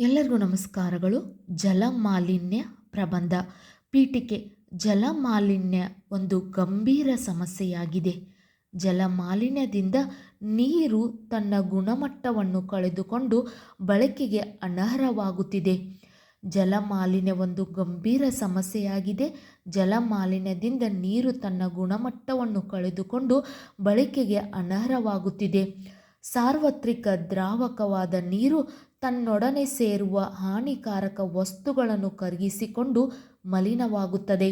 ಎಲ್ಲರಿಗೂ ನಮಸ್ಕಾರಗಳು. ಜಲಮಾಲಿನ್ಯ ಪ್ರಬಂಧ. ಪೀಠಿಕೆ, ಜಲಮಾಲಿನ್ಯ ಒಂದು ಗಂಭೀರ ಸಮಸ್ಯೆಯಾಗಿದೆ. ಜಲಮಾಲಿನ್ಯದಿಂದ ನೀರು ತನ್ನ ಗುಣಮಟ್ಟವನ್ನು ಕಳೆದುಕೊಂಡು ಬಳಕೆಗೆ ಅನರ್ಹವಾಗುತ್ತಿದೆ. ಜಲಮಾಲಿನ್ಯ ಒಂದು ಗಂಭೀರ ಸಮಸ್ಯೆಯಾಗಿದೆ. ಜಲಮಾಲಿನ್ಯದಿಂದ ನೀರು ತನ್ನ ಗುಣಮಟ್ಟವನ್ನು ಕಳೆದುಕೊಂಡು ಬಳಕೆಗೆ ಅನರ್ಹವಾಗುತ್ತಿದೆ. ಸಾರ್ವತ್ರಿಕ ದ್ರಾವಕವಾದ ನೀರು ತನ್ನೊಡನೆ ಸೇರುವ ಹಾನಿಕಾರಕ ವಸ್ತುಗಳನ್ನು ಕರಗಿಸಿಕೊಂಡು ಮಲಿನವಾಗುತ್ತದೆ.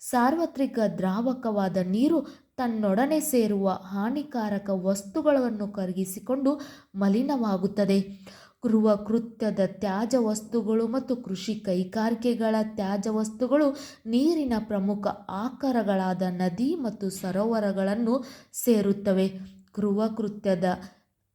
ಸಾರ್ವತ್ರಿಕ ದ್ರಾವಕವಾದ ನೀರು ತನ್ನೊಡನೆ ಸೇರುವ ಹಾನಿಕಾರಕ ವಸ್ತುಗಳನ್ನು ಕರಗಿಸಿಕೊಂಡು ಮಲಿನವಾಗುತ್ತದೆ. ಗೃಹ ಕೃತ್ಯದ ತ್ಯಾಜ್ಯ ವಸ್ತುಗಳು ಮತ್ತು ಕೃಷಿ ಕೈಗಾರಿಕೆಗಳ ತ್ಯಾಜ್ಯ ವಸ್ತುಗಳು ನೀರಿನ ಪ್ರಮುಖ ಆಕಾರಗಳಾದ ನದಿ ಮತ್ತು ಸರೋವರಗಳನ್ನು ಸೇರುತ್ತವೆ. ಗೃಹ ಕೃತ್ಯದ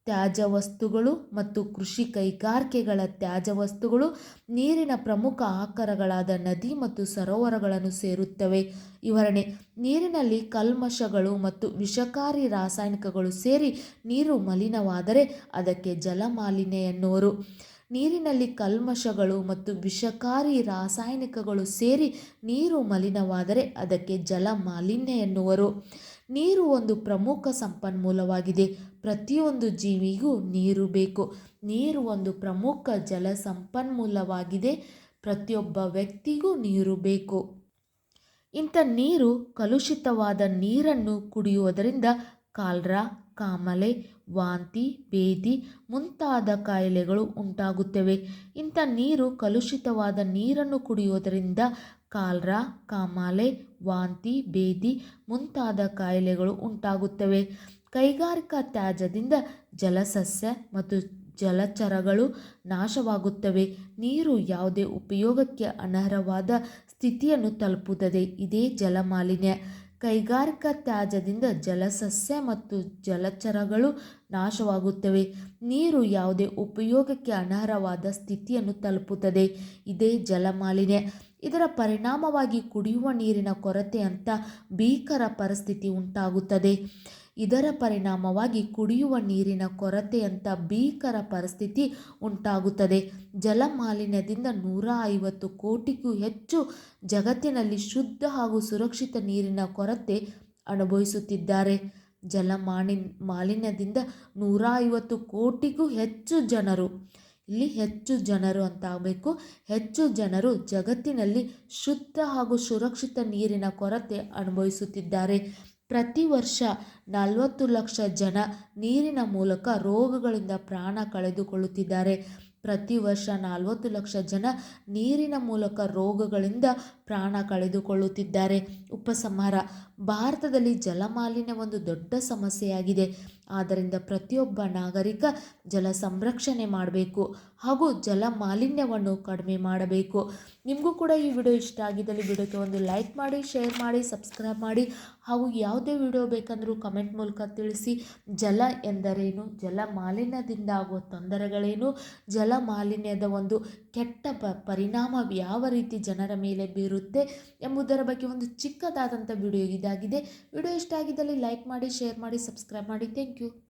ತ್ಯಾಜ್ಯ ವಸ್ತುಗಳು ಮತ್ತು ಕೃಷಿ ಕೈಗಾರಿಕೆಗಳ ತ್ಯಾಜ್ಯ ವಸ್ತುಗಳು ನೀರಿನ ಪ್ರಮುಖ ಆಕಾರಗಳಾದ ನದಿ ಮತ್ತು ಸರೋವರಗಳನ್ನು ಸೇರುತ್ತವೆ. ವಿವರಣೆ, ನೀರಿನಲ್ಲಿ ಕಲ್ಮಶಗಳು ಮತ್ತು ವಿಷಕಾರಿ ರಾಸಾಯನಿಕಗಳು ಸೇರಿ ನೀರು ಮಲಿನವಾದರೆ ಅದಕ್ಕೆ ಜಲಮಾಲಿನ್ಯ ಎನ್ನುವರು ನೀರಿನಲ್ಲಿ ಕಲ್ಮಶಗಳು ಮತ್ತು ವಿಷಕಾರಿ ರಾಸಾಯನಿಕಗಳು ಸೇರಿ ನೀರು ಮಲಿನವಾದರೆ ಅದಕ್ಕೆ ಜಲಮಾಲಿನ್ಯ ಎನ್ನುವರು ನೀರು ಒಂದು ಪ್ರಮುಖ ಸಂಪನ್ಮೂಲವಾಗಿದೆ. ಪ್ರತಿಯೊಂದು ಜೀವಿಗೂ ನೀರು ಬೇಕು. ನೀರು ಒಂದು ಪ್ರಮುಖ ಜಲ ಸಂಪನ್ಮೂಲವಾಗಿದೆ. ಪ್ರತಿಯೊಬ್ಬ ವ್ಯಕ್ತಿಗೂ ನೀರು ಬೇಕು. ಇಂಥ ನೀರು ಕಲುಷಿತವಾದ ನೀರನ್ನು ಕುಡಿಯುವುದರಿಂದ ಕಾಲ್ರಾ, ಕಾಮಲೆ, ವಾಂತಿ ಬೇದಿ ಮುಂತಾದ ಕಾಯಿಲೆಗಳು ಉಂಟಾಗುತ್ತವೆ. ಇಂಥ ನೀರು ಕಲುಷಿತವಾದ ನೀರನ್ನು ಕುಡಿಯುವುದರಿಂದ ಕಾಲ್ರಾ, ಕಾಮಾಲೆ, ವಾಂತಿ, ಭೇದಿ ಮುಂತಾದ ಕಾಯಿಲೆಗಳು ಉಂಟಾಗುತ್ತವೆ. ಕೈಗಾರಿಕಾ ತ್ಯಾಜ್ಯದಿಂದ ಜಲಸಸ್ಯ ಮತ್ತು ಜಲಚರಗಳು ನಾಶವಾಗುತ್ತವೆ. ನೀರು ಯಾವುದೇ ಉಪಯೋಗಕ್ಕೆ ಅನರ್ಹವಾದ ಸ್ಥಿತಿಯನ್ನು ತಲುಪುತ್ತದೆ. ಇದೇ ಜಲಮಾಲಿನ್ಯ. ಕೈಗಾರಿಕಾ ತ್ಯಾಜ್ಯದಿಂದ ಜಲಸಸ್ಯ ಮತ್ತು ಜಲಚರಗಳು ನಾಶವಾಗುತ್ತವೆ. ನೀರು ಯಾವುದೇ ಉಪಯೋಗಕ್ಕೆ ಅನರ್ಹವಾದ ಸ್ಥಿತಿಯನ್ನು ತಲುಪುತ್ತದೆ. ಇದೇ ಜಲಮಾಲಿನ್ಯ. ಇದರ ಪರಿಣಾಮವಾಗಿ ಕುಡಿಯುವ ನೀರಿನ ಕೊರತೆ ಅಂತ ಭೀಕರ ಪರಿಸ್ಥಿತಿ ಉಂಟಾಗುತ್ತದೆ. ಇದರ ಪರಿಣಾಮವಾಗಿ ಕುಡಿಯುವ ನೀರಿನ ಕೊರತೆಯಂಥ ಭೀಕರ ಪರಿಸ್ಥಿತಿ ಉಂಟಾಗುತ್ತದೆ. ಜಲಮಾಲಿನ್ಯದಿಂದ ನೂರ ಐವತ್ತು ಕೋಟಿಗೂ ಹೆಚ್ಚು ಜಗತ್ತಿನಲ್ಲಿ ಶುದ್ಧ ಹಾಗೂ ಸುರಕ್ಷಿತ ನೀರಿನ ಕೊರತೆ ಅನುಭವಿಸುತ್ತಿದ್ದಾರೆ. ಜಲಮಾಲಿನ್, ಮಾಲಿನ್ಯದಿಂದ ನೂರ ಐವತ್ತು ಕೋಟಿಗೂ ಹೆಚ್ಚು ಜನರು ಇಲ್ಲಿ ಹೆಚ್ಚು ಜನರು ಅಂತ ಆಗಬೇಕು ಹೆಚ್ಚು ಜನರು ಜಗತ್ತಿನಲ್ಲಿ ಶುದ್ಧ ಹಾಗೂ ಸುರಕ್ಷಿತ ನೀರಿನ ಕೊರತೆ ಅನುಭವಿಸುತ್ತಿದ್ದಾರೆ. ಪ್ರತಿ ವರ್ಷ ನಲವತ್ತು ಲಕ್ಷ ಜನ ನೀರಿನ ಮೂಲಕ ರೋಗಗಳಿಂದ ಪ್ರಾಣ ಕಳೆದುಕೊಳ್ಳುತ್ತಿದ್ದಾರೆ. ಪ್ರತಿ ವರ್ಷ ನಲವತ್ತು ಲಕ್ಷ ಜನ ನೀರಿನ ಮೂಲಕ ರೋಗಗಳಿಂದ ಪ್ರಾಣ ಕಳೆದುಕೊಳ್ಳುತ್ತಿದ್ದಾರೆ. ಉಪಸಂಹಾರ, ಭಾರತದಲ್ಲಿ ಜಲಮಾಲಿನ್ಯ ಒಂದು ದೊಡ್ಡ ಸಮಸ್ಯೆಯಾಗಿದೆ. ಆದ್ದರಿಂದ ಪ್ರತಿಯೊಬ್ಬ ನಾಗರಿಕ ಜಲ ಸಂರಕ್ಷಣೆ ಮಾಡಬೇಕು ಹಾಗೂ ಜಲ ಮಾಲಿನ್ಯವನ್ನು ಕಡಿಮೆ ಮಾಡಬೇಕು. ನಿಮಗೂ ಕೂಡ ಈ ವಿಡಿಯೋ ಇಷ್ಟ ಆಗಿದ್ದಲ್ಲಿ ವಿಡಿಯೋಕ್ಕೆ ಒಂದು ಲೈಕ್ ಮಾಡಿ, ಶೇರ್ ಮಾಡಿ, ಸಬ್ಸ್ಕ್ರೈಬ್ ಮಾಡಿ ಹಾಗೂ ಯಾವುದೇ ವಿಡಿಯೋ ಬೇಕಂದರೂ ಕಮೆಂಟ್ ಮೂಲಕ ತಿಳಿಸಿ. ಜಲ ಎಂದರೇನು? ಜಲ ಮಾಲಿನ್ಯದಿಂದ ಆಗುವ ತೊಂದರೆಗಳೇನು? ಜಲ ಮಾಲಿನ್ಯದ ಒಂದು ಕೆಟ್ಟ ಪ ಪರಿಣಾಮ ಯಾವ ರೀತಿ ಜನರ ಮೇಲೆ ಬೀರುತ್ತೆ ಎಂಬುದರ ಬಗ್ಗೆ ಒಂದು ಚಿಕ್ಕದಾದಂಥ ವಿಡಿಯೋ ಇದಾಗಿದೆ. ವಿಡಿಯೋ ಇಷ್ಟ ಆಗಿದ್ದಲ್ಲಿ ಲೈಕ್ ಮಾಡಿ, ಶೇರ್ ಮಾಡಿ, ಸಬ್ಸ್ಕ್ರೈಬ್ ಮಾಡಿ. Thank you.